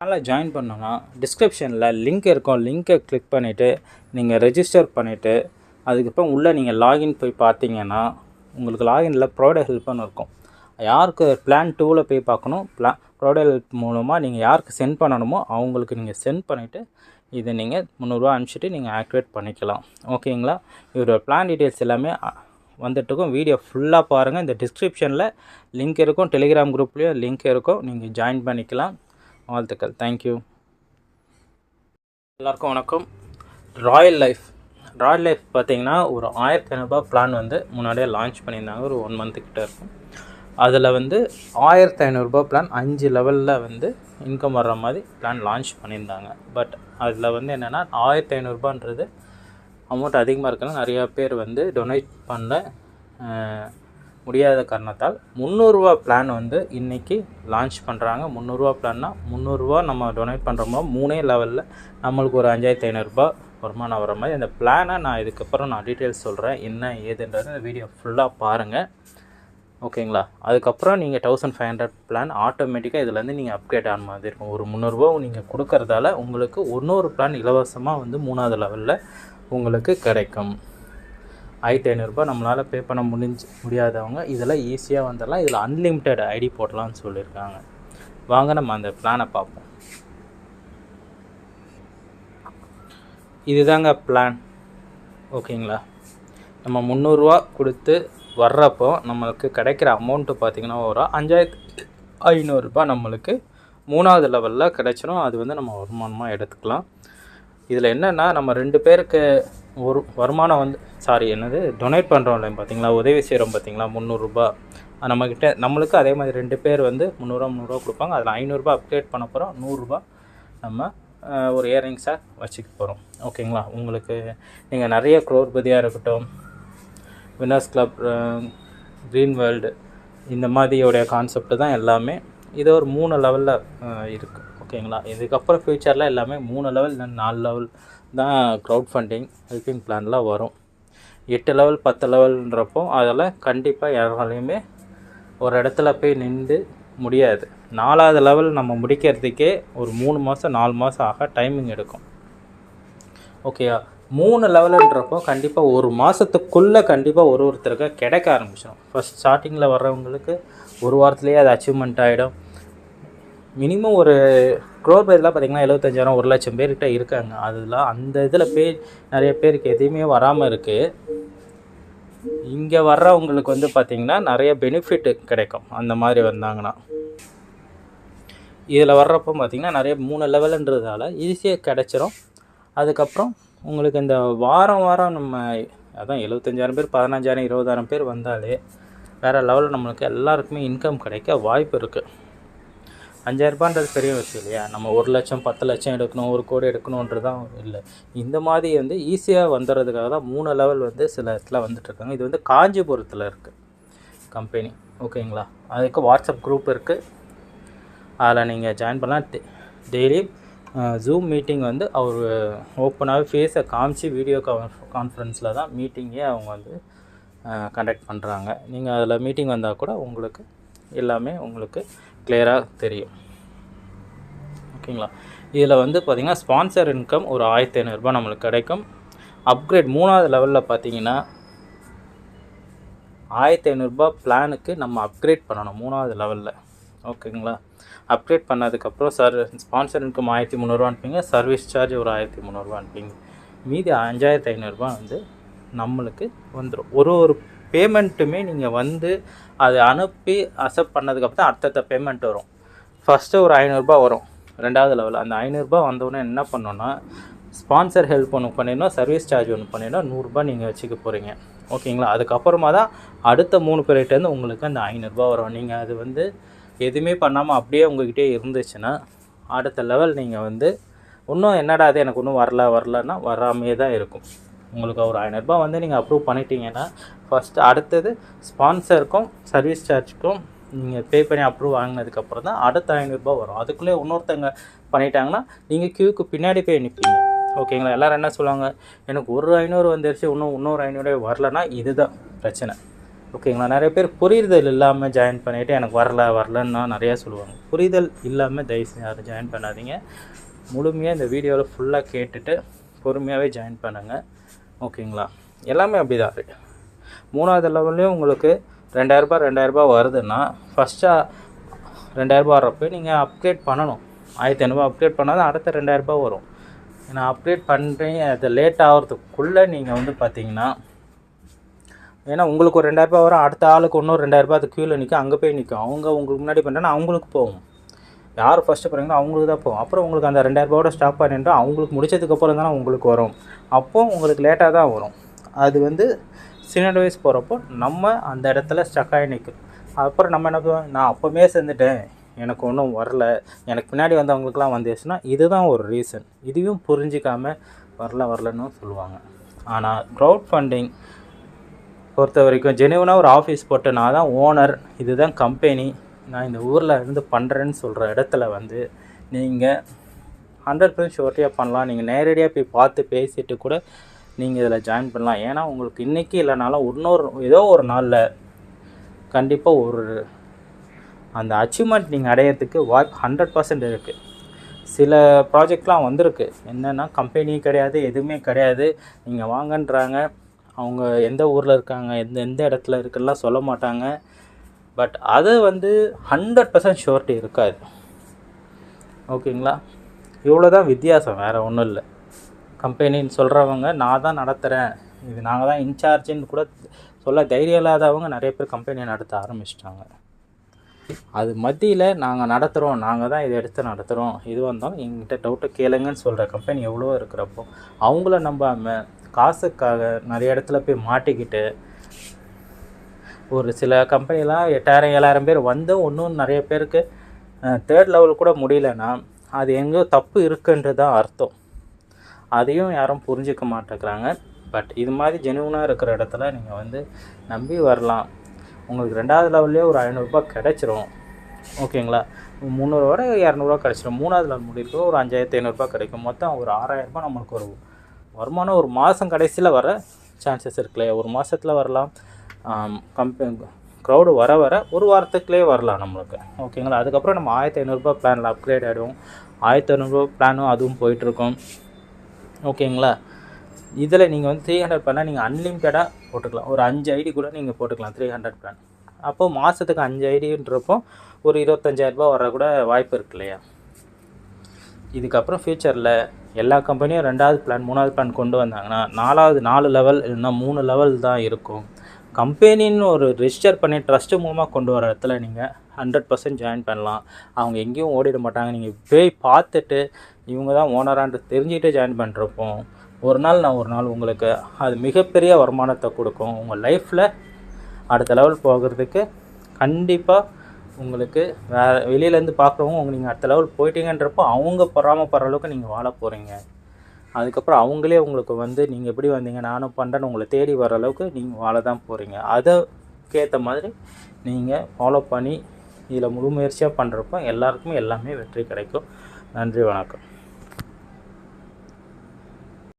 சேனலில் ஜாயின் பண்ணோன்னா டிஸ்கிரிப்ஷனில் லிங்க் இருக்கும். லிங்க்கை கிளிக் பண்ணிவிட்டு நீங்கள் ரெஜிஸ்டர் பண்ணிவிட்டு அதுக்கப்புறம் உள்ளே நீங்கள் லாகின் போய் பார்த்தீங்கன்னா உங்களுக்கு லாகினில் ப்ரொவைடர் ஹெல்ப்னு இருக்கும். யாருக்கு பிளான் டூவில் போய் பார்க்கணும் பிளா ப்ரொவைடர் ஹெல்ப் மூலமாக நீங்கள் யாருக்கு சென்ட் பண்ணணுமோ அவங்களுக்கு நீங்கள் சென்ட் பண்ணிவிட்டு இதை நீங்கள் முந்நூறுரூவா அனுப்பிச்சிட்டு நீங்கள் ஆக்டிவேட் பண்ணிக்கலாம். ஓகேங்களா? இதோட பிளான் டீட்டெயில்ஸ் எல்லாமே வந்துட்டுருக்கும். வீடியோ ஃபுல்லாக பாருங்கள் இந்த டிஸ்கிரிப்ஷனில் லிங்க் இருக்கும். டெலிகிராம் குரூப்லேயும் லிங்க் இருக்கும். நீங்கள் ஜாயின் பண்ணிக்கலாம். வாழ்த்துக்கள். தேங்க்யூ எல்லாருக்கும் வணக்கம். ராயல் லைஃப் ராயல் லைஃப் பார்த்தீங்கன்னா ஒரு ஆயிரத்தி ஐநூறுபா பிளான் வந்து முன்னாடியே லான்ச் பண்ணியிருந்தாங்க. ஒரு ஒன் மந்த்த்கிட்ட இருக்கும். அதில் வந்து ஆயிரத்தி ஐநூறுரூபா பிளான் அஞ்சு லெவலில் வந்து இன்கம் வர்ற மாதிரி பிளான் லான்ச் பண்ணியிருந்தாங்க. பட் அதில் வந்து என்னென்னா ஆயிரத்தி ஐநூறுரூபான்றது அமௌண்ட் அதிகமாக இருக்குன்னா நிறையா பேர் வந்து டொனேட் பண்ண முடியாத காரணத்தால் முந்நூறுரூவா பிளான் வந்து இன்றைக்கி லான்ச் பண்ணுறாங்க முந்நூறுரூவா பிளான்னா முந்நூறுரூவா நம்ம டொனேட் பண்ணுறோமோ மூணே லெவலில் நம்மளுக்கு ஒரு அஞ்சாயிரத்தி ஐநூறுரூபா வருமானம் வர மாதிரி அந்த பிளானை நான் இதுக்கப்புறம் நான் டீட்டெயில்ஸ் சொல்கிறேன் என்ன ஏதுன்றது அந்த வீடியோ ஃபுல்லாக பாருங்கள் ஓகேங்களா? அதுக்கப்புறம் நீங்கள் தௌசண்ட் ஃபைவ் ஹண்ட்ரட் பிளான் ஆட்டோமேட்டிக்காக இதுலேருந்து நீங்கள் அப்கிரேட் ஆன மாதிரி இருக்கும். ஒரு முந்நூறுரூவா நீங்கள் கொடுக்கறதால உங்களுக்கு ஒன்றொரு பிளான் இலவசமாக வந்து மூணாவது லெவலில் உங்களுக்கு கிடைக்கும். ஆயிரத்தி ஐநூறுரூபா நம்மளால் பே பண்ண முடிஞ்சு முடியாதவங்க இதெல்லாம் ஈஸியாக வந்துடலாம் இதில் அன்லிமிட்டெட் ஐடி போடலாம்னு சொல்லியிருக்காங்க. வாங்க நம்ம அந்த பிளானை பார்ப்போம். இதுதாங்க பிளான் ஓகேங்களா? நம்ம முந்நூறுரூவா கொடுத்து வர்றப்போ நம்மளுக்கு கிடைக்கிற அமௌண்ட்டு பார்த்திங்கன்னா ஒரு அஞ்சாயிரத்து ஐநூறுரூபா நம்மளுக்கு மூணாவது லெவலில் கிடைச்சிரும். அது வந்து நம்ம வருமானமாக எடுத்துக்கலாம். இதில் என்னென்னா நம்ம ரெண்டு பேருக்கு ஒரு வருமானம் வந்து சாரி என்னது டொனேட் பண்ணுறோம் இல்லை பார்த்தீங்களா உதவி செய்கிறோம் பார்த்தீங்களா முந்நூறுரூபா நம்மக்கிட்ட நம்மளுக்கு அதே மாதிரி ரெண்டு பேர் வந்து முந்நூறுரூவா முந்நூறுரூவா கொடுப்பாங்க. அதில் ஐநூறுரூபா அப்கிரேட் பண்ண போகிறோம் நூறுரூபா நம்ம ஒரு இயரிங்ஸாக வச்சுக்க போகிறோம் ஓகேங்களா? உங்களுக்கு நீங்கள் நிறைய குரோர்பதியாக இருக்கட்டும் வின்னர்ஸ் கிளப் க்ரீன் வேர்ல்டு இந்த மாதிரியோடைய கான்செப்ட் தான் எல்லாமே இது ஒரு மூணு லெவலில் இருக்குது ஓகேங்களா? இதுக்கப்புறம் ஃப்யூச்சரில் எல்லாமே மூணு லெவல் இல்லை நாலு லெவல் தான் க்ரௌட் ஃபண்டிங் ஹெல்பிங் பிளான்லாம் வரும். எட்டு லெவல் பத்து லெவல்ன்றப்போ அதில் கண்டிப்பாக யாராலையுமே ஒரு இடத்துல போய் நின்று முடியாது. நாலாவது லெவல் நம்ம முடிக்கிறதுக்கே ஒரு மூணு மாதம் நாலு மாதம் ஆக டைமிங் எடுக்கும். ஓகேயா மூணு லெவலுன்றப்போ கண்டிப்பாக ஒரு மாதத்துக்குள்ளே கண்டிப்பாக ஒரு ஒருத்தருக்கு கிடைக்க ஆரம்பிச்சிடும் ஃபஸ்ட் ஸ்டார்டிங்கில் வர்றவங்களுக்கு ஒரு வாரத்துலேயே அது அச்சீவ்மெண்ட் ஆகிடும் மினிமம் ஒரு க்ரோர் பேர்லாம் பார்த்தீங்கன்னா எழுபத்தஞ்சாயிரம் ஒரு லட்சம் பேர்கிட்ட இருக்காங்க. அதெல்லாம் அந்த இதில் பேர் நிறைய பேருக்கு எதுவுமே வராமல் இருக்குது இங்கே வர்றவங்களுக்கு வந்து பார்த்திங்கன்னா நிறைய பெனிஃபிட் கிடைக்கும். அந்த மாதிரி வந்தாங்கன்னா. இதில் வர்றப்போ பார்த்திங்கன்னா நிறைய மூணு லெவலுன்றதால ஈஸியாக கிடச்சிரும். அதுக்கப்புறம் உங்களுக்கு இந்த வாரம் வாரம் நம்ம அதான் எழுபத்தஞ்சாயிரம் பேர் பதினஞ்சாயிரம் இருபதாயிரம் பேர் வந்தாலே வேறு லெவலில் நம்மளுக்கு எல்லாருக்குமே இன்கம் கிடைக்க வாய்ப்பு இருக்குது அஞ்சாயிரரூபான்றது பெரிய விஷயம் இல்லையா? நம்ம ஒரு லட்சம் பத்து லட்சம் எடுக்கணும் ஒரு கோடி எடுக்கணுன்றது தான் இல்லை. இந்த மாதிரி வந்து ஈஸியாக வந்துடுறதுக்காக தான் மூணு லெவல் வந்து சில இடத்துல வந்துட்டுருக்காங்க இது வந்து காஞ்சிபுரத்தில் இருக்குது கம்பெனி ஓகேங்களா அதுக்கு வாட்ஸ்அப் குரூப் இருக்குது அதில் நீங்கள் ஜாயின் பண்ணலாம். டெய்லி ஜூம் மீட்டிங் வந்து அவர் ஓப்பனாகவே ஃபேஸை காமிச்சு வீடியோ கான்ஃபரன்ஸில் தான் மீட்டிங்கே அவங்க வந்து கண்டக்ட் பண்ணுறாங்க நீங்கள் அதில் மீட்டிங் வந்தால் கூட உங்களுக்கு எல்லாமே உங்களுக்கு கிளியராக தெரியும். ஓகேங்களா? இதில் வந்து பார்த்திங்கன்னா ஸ்பான்சர் இன்கம் ஒரு ஆயிரத்தி ஐநூறுரூபா நம்மளுக்கு கிடைக்கும். அப்கிரேட் மூணாவது லெவலில் பார்த்தீங்கன்னா ஆயிரத்தி ஐநூறுரூபா பிளானுக்கு நம்ம அப்கிரேட் பண்ணணும் மூணாவது லெவலில் ஓகேங்களா? அப்கிரேட் பண்ணதுக்கப்புறம் சர் ஸ்பான்சர் இன்கம் ஆயிரத்தி முந்நூறுரூவா அனுப்பிங்க சர்வீஸ் சார்ஜ் ஒரு ஆயிரத்தி முந்நூறுரூவா அனுப்பிங்க மீதி அஞ்சாயிரத்தி ஐநூறுரூபா வந்து நம்மளுக்கு வந்துடும் ஒரு ஒரு பேமெண்ட்டுமே நீங்கள் வந்து அதை அனுப்பி அக்செப்ட் பண்ணதுக்கப்புறம் தான் அடுத்தடுத்த பேமெண்ட் வரும். ஃபஸ்ட்டு ஒரு ஐநூறுரூபா வரும். ரெண்டாவது லெவல் அந்த ஐநூறுரூபா வந்தவுடனே என்ன பண்ணோன்னா ஸ்பான்சர் ஹெல்ப் ஒன்று பண்ணிடணும் சர்வீஸ் சார்ஜ் ஒன்று பண்ணிடணும் நூறுரூபா நீங்கள் வச்சுக்க போகிறீங்க ஓகேங்களா அதுக்கப்புறமா தான் அடுத்த மூணு பேர்கிட்டேருந்து உங்களுக்கு அந்த ஐநூறுரூபா வரும். நீங்கள் அது வந்து எதுவுமே பண்ணாமல் அப்படியே உங்ககிட்டே இருந்துச்சுன்னா அடுத்த லெவல் நீங்கள் வந்து இன்னும் என்னடா அது எனக்கு இன்னும் வரல வரலன்னா வராமையே தான் இருக்கும். உங்களுக்கு ஒரு ஆயிரரூபா வந்து நீங்கள் அப்ரூவ் பண்ணிட்டீங்கன்னா ஃபஸ்ட்டு அடுத்தது ஸ்பான்சருக்கும் சர்வீஸ் சார்ஜுக்கும் நீங்கள் பே பண்ணி அப்ரூவ் வாங்கினதுக்கப்புறம் தான் அடுத்த ஐநூறுரூபா வரும். அதுக்குள்ளே இன்னொருத்தங்க பண்ணிட்டாங்கன்னா நீங்கள் க்யூக்கு பின்னாடி போய் நிற்பீங்க ஓகேங்களா எல்லோரும் என்ன சொல்லுவாங்க? எனக்கு ஒரு ஐநூறு வந்துருச்சு இன்னும் இன்னொரு ஐநூறு வரலன்னா இதுதான் பிரச்சனை. ஓகேங்களா நிறைய பேர் புரிதல் இல்லாமல் ஜாயின் பண்ணிவிட்டு எனக்கு வரல வரலன்னா நிறையா சொல்லுவாங்க. புரிதல் இல்லாமல் தயவுசெய்து யாரும் ஜாயின் பண்ணாதீங்க. முழுமையாக இந்த வீடியோவில் ஃபுல்லாக கேட்டுட்டு பொறுமையாகவே ஜாயின் பண்ணுங்கள் ஓகேங்களா? எல்லாமே அப்படி தான் இருக்குது மூணாவது லெவல்லையும் உங்களுக்கு ரெண்டாயிரரூபா ரெண்டாயிரரூபா வருதுன்னா ஃபஸ்ட்டாக ரெண்டாயிரரூபா வர்றப்போ நீங்கள் அப்கிரேட் பண்ணணும். ஆயிரத்தி ஐநூறுபா அப்கிரேட் பண்ணால் தான் அடுத்த ரெண்டாயிரரூபா வரும். ஏன்னா அப்கிரேட் பண்ணுறீங்க அது லேட் ஆகிறதுக்குள்ளே நீங்கள் வந்து பார்த்தீங்கன்னா ஏன்னா உங்களுக்கு ஒரு ரெண்டாயிரரூபா வரும் அடுத்த ஆளுக்கு இன்னும் ரெண்டாயிரரூபா அது க்யூவில் நிற்கும் அங்கே போய் நிற்கும் அவங்க உங்களுக்கு முன்னாடி பண்ணுறேன்னா அவங்களுக்கு போகும். யார் ஃபஸ்ட்டு போகிறீங்களோ அவங்களுக்கு தான் போகும். அப்புறம் உங்களுக்கு அந்த ரெண்டாயிரரூபாவோட ஸ்டாப் பண்ணிட்டு அவங்களுக்கு முடிச்சதுக்கப்புறம் தானே உங்களுக்கு வரும். அப்போது உங்களுக்கு லேட்டாக தான் வரும். அது வந்து சின்ன வயசு போகிறப்போ நம்ம அந்த இடத்துல ஸ்டக் ஆகி நிற்கும். அப்புறம் நம்ம என்ன பண்ணுவோம்? நான் அப்போவே செஞ்சுட்டேன். எனக்கு ஒன்றும் வரல. எனக்கு பின்னாடி வந்தவங்களுக்குலாம் வந்துச்சுன்னா இதுதான் ஒரு ரீசன் இதையும் புரிஞ்சிக்காமல் வரல வரலன்னு சொல்லுவாங்க. ஆனால் க்ரௌட் ஃபண்டிங் பொறுத்த வரைக்கும் ஜெனுவனாக ஒரு ஆஃபீஸ் போட்டு நான் தான் ஓனர் இதுதான் கம்பெனி நான் இந்த ஊரில் இருந்து பண்ணுறேன்னு சொல்கிற இடத்துல வந்து நீங்கள் ஹண்ட்ரட் பர்சன்ட் ஷோர்ட்டியாக பண்ணலாம். நீங்கள் நேரடியாக போய் பார்த்து பேசிட்டு கூட நீங்கள் இதில் ஜாயின் பண்ணலாம். ஏன்னா உங்களுக்கு இன்றைக்கி இல்லைனாலும் இன்னொரு ஏதோ ஒரு நாளில் கண்டிப்பாக ஒரு அந்த அச்சீவ்மெண்ட் நீங்கள் அடையிறதுக்கு வாய்ப்பு ஹண்ட்ரட் பர்சன்ட் இருக்குது சில ப்ராஜெக்ட்லாம் வந்திருக்கு. என்னென்னா கம்பெனி கிடையாது எதுவுமே கிடையாது. நீங்கள் வாங்கன்றாங்க. அவங்க எந்த ஊரில் இருக்காங்க எந்த எந்த இடத்துல இருக்குலாம் சொல்ல மாட்டாங்க. பட் அது வந்து ஹண்ட்ரட் பர்சன்ட் ஷோர்ட்டி இருக்காது. ஓகேங்களா இவ்வளோ தான் வித்தியாசம் வேறு ஒன்றும் இல்லை. கம்பெனின்னு சொல்கிறவங்க நான் தான் நடத்துகிறேன் இது நாங்கள் தான் இன்சார்ஜின்னு கூட சொல்ல தைரியம் இல்லாதவங்க நிறைய பேர் கம்பெனியை நடத்த ஆரம்பிச்சிட்டாங்க. அது மத்தியில் நாங்கள் நடத்துகிறோம் நாங்கள் தான் இதை எடுத்து நடத்துகிறோம் இது வந்தாலும் எங்கிட்ட டவுட்டை கேளுங்கன்னு சொல்கிற கம்பெனி எவ்வளோ இருக்கிறப்போ அவங்கள நம்பாமல் காசுக்காக நிறைய இடத்துல போய் மாட்டிக்கிட்டு ஒரு சில கம்பெனிலாம் எட்டாயிரம் ஏழாயிரம் பேர் வந்து இன்னும் நிறைய பேருக்கு தேர்ட் லெவல் கூட முடியலன்னா அது எங்கேயோ தப்பு இருக்குன்றது தான் அர்த்தம். அதையும் யாரும் புரிஞ்சுக்க மாட்டேங்கிறாங்க. பட் இது மாதிரி ஜெனுவனாக இருக்கிற இடத்துல நீங்கள் வந்து நம்பி வரலாம். உங்களுக்கு ரெண்டாவது லெவல்லே ஒரு ஐநூறுரூபா கிடச்சிரும். ஓகேங்களா? முந்நூறுவோட இரநூறுவா கிடச்சிரும். மூணாவது லெவல் முடிக்கிறோம் ஒரு அஞ்சாயிரத்து ஐநூறுரூபா கிடைக்கும். மொத்தம் ஒரு ஆறாயிரரூபா நம்மளுக்கு ஒரு வருமானம் ஒரு மாதம் கடைசியில் வர சான்சஸ் இருக்குல்லையா ஒரு மாதத்தில் வரலாம். கம்பெனி க்ரௌடு வர வர ஒரு வாரத்துக்குள்ளே வரலாம் நம்மளுக்கு. ஓகேங்களா அதுக்கப்புறம் நம்ம ஆயிரத்தி ஐநூறுரூபா பிளானில் அப்கிரேட் ஆகிடும் ஆயிரத்தி ஐநூறுரூபா பிளானும் அதுவும் போயிட்டுருக்கும். ஓகேங்களா இதில் நீங்கள் வந்து த்ரீ ஹண்ட்ரட் பண்ணால் நீங்கள் அன்லிமிட்டடாக போட்டுக்கலாம். ஒரு அஞ்சு ஐடி கூட நீங்கள் போட்டுக்கலாம் த்ரீ ஹண்ட்ரட் பிளான் அப்போது மாதத்துக்கு அஞ்சு ஐடின்றப்போ ஒரு இருபத்தஞ்சாயிரரூபா வர கூட வாய்ப்பு இருக்கு இல்லையா? இதுக்கப்புறம் ஃப்யூச்சரில் எல்லா கம்பெனியும் ரெண்டாவது பிளான் மூணாவது பிளான் கொண்டு வந்தாங்கன்னா நாலாவது நாலு லெவல் இல்லைன்னா மூணு லெவல் தான் இருக்கும். கம்பெனின்னு ஒரு ரிஜிஸ்டர் பண்ணி ட்ரஸ்ட்டு மூலமாக கொண்டு வர இடத்துல நீங்கள் ஹண்ட்ரட் பர்சன்ட் ஜாயின் பண்ணலாம். அவங்க எங்கேயும் ஓடிட மாட்டாங்க. நீங்கள் போய் பார்த்துட்டு இவங்க தான் ஓனரான்ட்டு தெரிஞ்சுக்கிட்டு ஜாயின் பண்ணுறப்போ ஒரு நாள் நான் ஒரு நாள் உங்களுக்கு அது மிகப்பெரிய வருமானத்தை கொடுக்கும். உங்கள் லைஃப்பில் அடுத்த லெவல் போகிறதுக்கு கண்டிப்பாக உங்களுக்கு வேறு வெளியிலேருந்து பார்க்குறவங்க உங்கள் நீங்கள் அடுத்த லெவல் போயிட்டீங்கன்றப்போ அவங்க பொறாமல் போகிற அளவுக்கு நீங்கள் வாழ போகிறீங்க அதுக்கப்புறம் அவங்களே உங்களுக்கு வந்து நீங்கள் எப்படி வந்தீங்க நானும் பண்ணுறேன்னு உங்களை தேடி வர அளவுக்கு நீங்கள் வாழ தான் போகிறீங்க அதுக்கேற்ற மாதிரி நீங்கள் ஃபாலோ பண்ணி இதில் முழு முயற்சியாக பண்ணுறப்போ எல்லாருக்குமே எல்லாமே வெற்றி கிடைக்கும். நன்றி வணக்கம்.